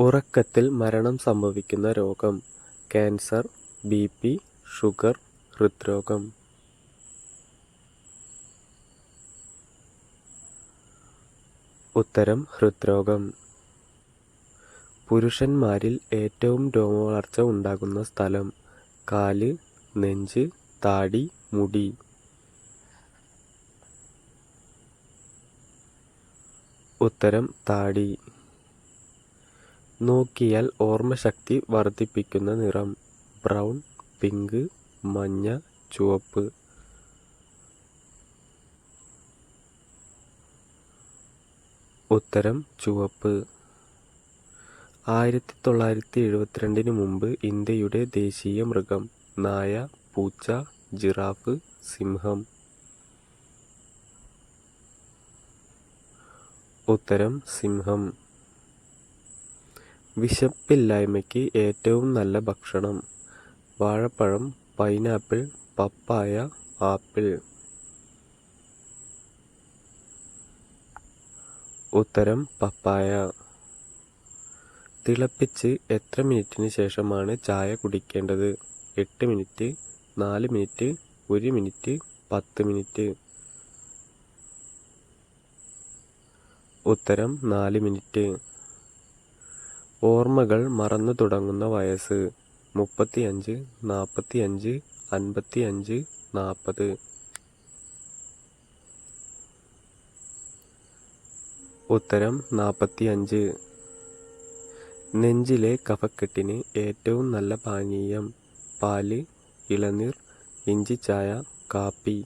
ഉറക്കത്തിൽ മരണം സംഭവിക്കുന്ന രോഗം. ക്യാൻസർ ബി പി ഷുഗർ ഹൃദ്രോഗം. ഉത്തരം ഹൃദ്രോഗം. പുരുഷന്മാരിൽ ഏറ്റവും രോമവളർച്ച ഉണ്ടാകുന്ന സ്ഥലം കാൽ നെഞ്ച് താടി മുടി. ഉത്തരം താടി. നോക്കിയാൽ ഓർമ്മശക്തി വർദ്ധിപ്പിക്കുന്ന നിറം. ബ്രൗൺ പിങ്ക് മഞ്ഞ ചുവപ്പ്. ഉത്തരം ചുവപ്പ്. ആയിരത്തി തൊള്ളായിരത്തി എഴുപത്തിരണ്ടിന് മുമ്പ് ഇന്ത്യയുടെ ദേശീയ മൃഗം. നായ പൂച്ച ജിറാഫ് സിംഹം. ഉത്തരം സിംഹം. വിശപ്പില്ലായ്മയ്ക്ക് ഏറ്റവും നല്ല ഭക്ഷണം. വാഴപ്പഴം പൈനാപ്പിൾ പപ്പായ ആപ്പിൾ. ഉത്തരം പപ്പായ. തിളപ്പിച്ച് എത്ര മിനിറ്റിന് ശേഷമാണ് ചായ കുടിക്കേണ്ടത്? എട്ട് മിനിറ്റ് നാല് മിനിറ്റ് ഒരു മിനിറ്റ് പത്ത് മിനിറ്റ്. ഉത്തരം നാല് മിനിറ്റ്. ഓർമ്മകൾ മറന്നു തുടങ്ങുന്ന വയസ്സ്. മുപ്പത്തിയഞ്ച് നാൽപ്പത്തിയഞ്ച് അൻപത്തിയഞ്ച് നാൽപ്പത് ഉത്തരം നാൽപ്പത്തിയഞ്ച് നെഞ്ചിലെ കഫക്കെട്ടിന് ഏറ്റവും നല്ല പാനീയം പാൽ ഇളനീർ ഇഞ്ചിച്ചായ കാപ്പി.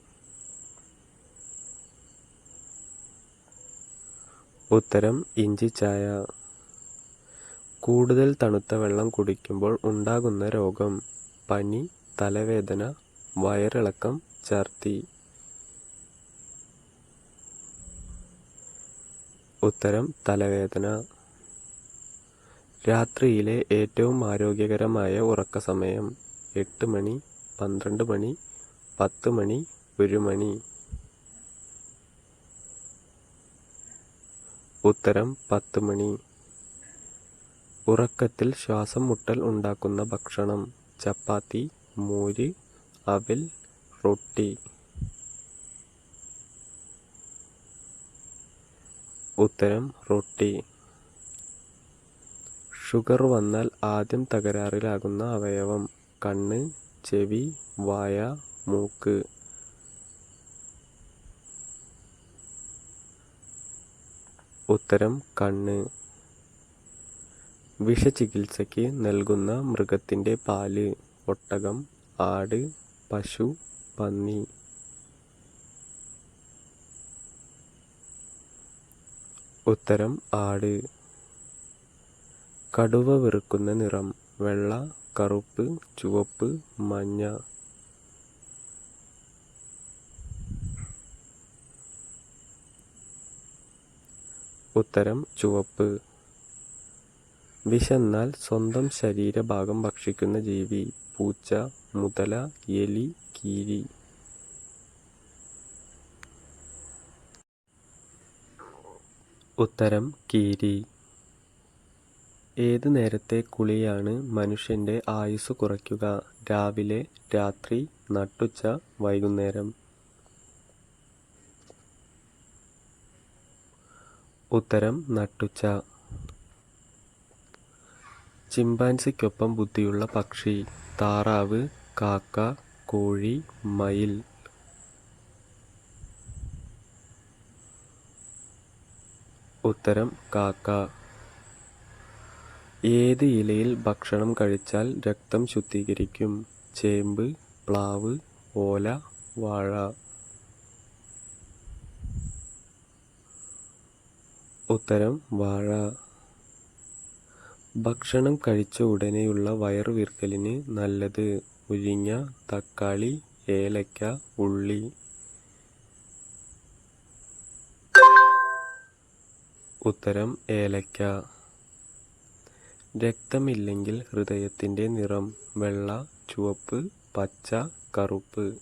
ഉത്തരം ഇഞ്ചിച്ചായ. കൂടുതൽ തണുത്ത വെള്ളം കുടിക്കുമ്പോൾ ഉണ്ടാകുന്ന രോഗം പനി തലവേദന വയറിളക്കം ഛർദി. ഉത്തരം തലവേദന. രാത്രിയിലെ ഏറ്റവും ആരോഗ്യകരമായ ഉറക്ക സമയം എട്ട് മണി പന്ത്രണ്ട് മണി പത്ത് മണി ഒരു മണി. ഉത്തരം പത്ത് മണി. ഉറക്കത്തിൽ ശ്വാസം മുട്ടൽ ഉണ്ടാക്കുന്ന ഭക്ഷണം. ചപ്പാത്തി മോര് അവൽ റൊട്ടി. ഉത്തരം റൊട്ടി. ഷുഗർ വന്നാൽ ആദ്യം തകരാറിലാകുന്ന അവയവം. കണ്ണ് ചെവി വായ മൂക്ക്. ഉത്തരം കണ്ണ്. വിഷചികിത്സയ്ക്ക് നൽകുന്ന മൃഗത്തിന്റെ പാൽ ഒട്ടകം ആട് പശു പന്നി. ഉത്തരം ആട്. കടുവ വെറുക്കുന്ന നിറം വെള്ള കറുപ്പ് ചുവപ്പ് മഞ്ഞ. ഉത്തരം ചുവപ്പ്. വിശന്നാൽ സ്വന്തം ശരീരഭാഗം ഭക്ഷിക്കുന്ന ജീവി പൂച്ച മുതല എലി കീരി. ഉത്തരം കീരി. ഏത് നേരത്തെ കുളിയാണ് മനുഷ്യന്റെ ആയുസ് കുറയ്ക്കുക? രാവിലെ രാത്രി നട്ടുച്ച വൈകുന്നേരം. ഉത്തരം നട്ടുച്ച. ചിമ്പാൻസിക്കൊപ്പം ബുദ്ധിയുള്ള പക്ഷി താറാവ് കാക്ക കോഴി മയിൽ. ഉത്തരം കാക്ക. ഏത് ഇലയിൽ ഭക്ഷണം കഴിച്ചാൽ രക്തം ശുദ്ധീകരിക്കും? ചേമ്പ് പ്ലാവ് ഓല വാഴ. ഉത്തരം വാഴ. ഭക്ഷണം കഴിച്ച ഉടനെയുള്ള വയറുവീർക്കലിന് നല്ലത് മുരിങ്ങ തക്കാളി ഏലക്ക ഉള്ളി. ഉത്തരം ഏലക്ക. രക്തമില്ലെങ്കിൽ ഹൃദയത്തിന്റെ നിറം വെള്ള ചുവപ്പ് പച്ച കറുപ്പ്.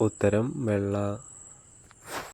ഉത്തരം വെള്ള.